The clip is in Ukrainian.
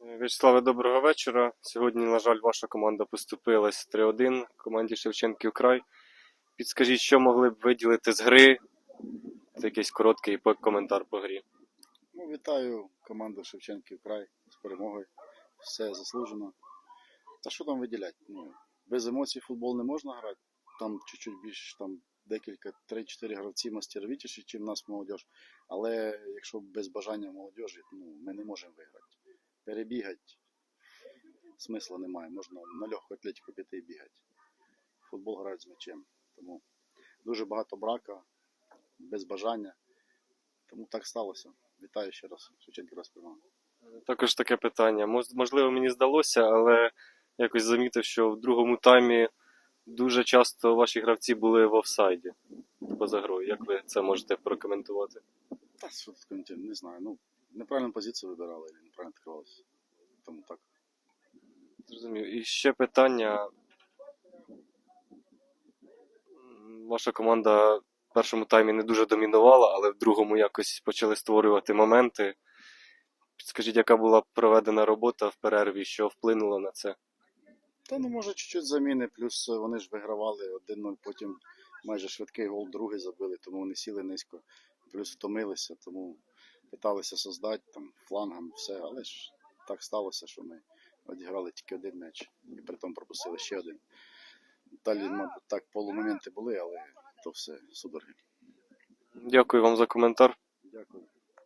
Вячеславе, доброго вечора. Сьогодні, на жаль, ваша команда поступилась 3-1 команді Шевченків край. Підскажіть, що могли б виділити з гри? Це якийсь короткий коментар по грі. Ну, вітаю команду Шевченків край з перемогою. Все заслужено. Та що там виділяти? Ну, без емоцій футбол не можна грати. Там чуть-чуть більш там декілька, 3-4 гравці мастеровітіші, ніж нас молодь. Але якщо без бажання молодіжі, ну, ми не можемо виграти. Перебігати смисла немає. Можна на легку атлетику піти і бігати. Футбол грають з м'ячем. Тому дуже багато брака, без бажання. Тому так сталося. Вітаю ще раз. Шевченків раз. Також таке питання. Можливо, мені здалося, але якось замітив, що в другому таймі дуже часто ваші гравці були в офсайді поза грою. Як ви це можете прокоментувати? Та що не знаю. Ну, неправильну позицію вибирали, неправильно відкривалися. Тому так. Зрозумів. І ще питання. Ваша команда в першому таймі не дуже домінувала, але в другому якось почали створювати моменти. Підскажіть, яка була проведена робота в перерві, що вплинуло на це? Та ну може чуть-чуть заміни, плюс е, вони ж вигравали 1-0, потім майже швидкий гол другий забили, тому вони сіли низько, плюс втомилися, тому питалися создати там флангом, все, але ж так сталося, що ми відіграли тільки один м'яч і при тому пропустили ще один. Далі, мабуть, так полумоменти були, але то все судороги. Дякую вам за коментар.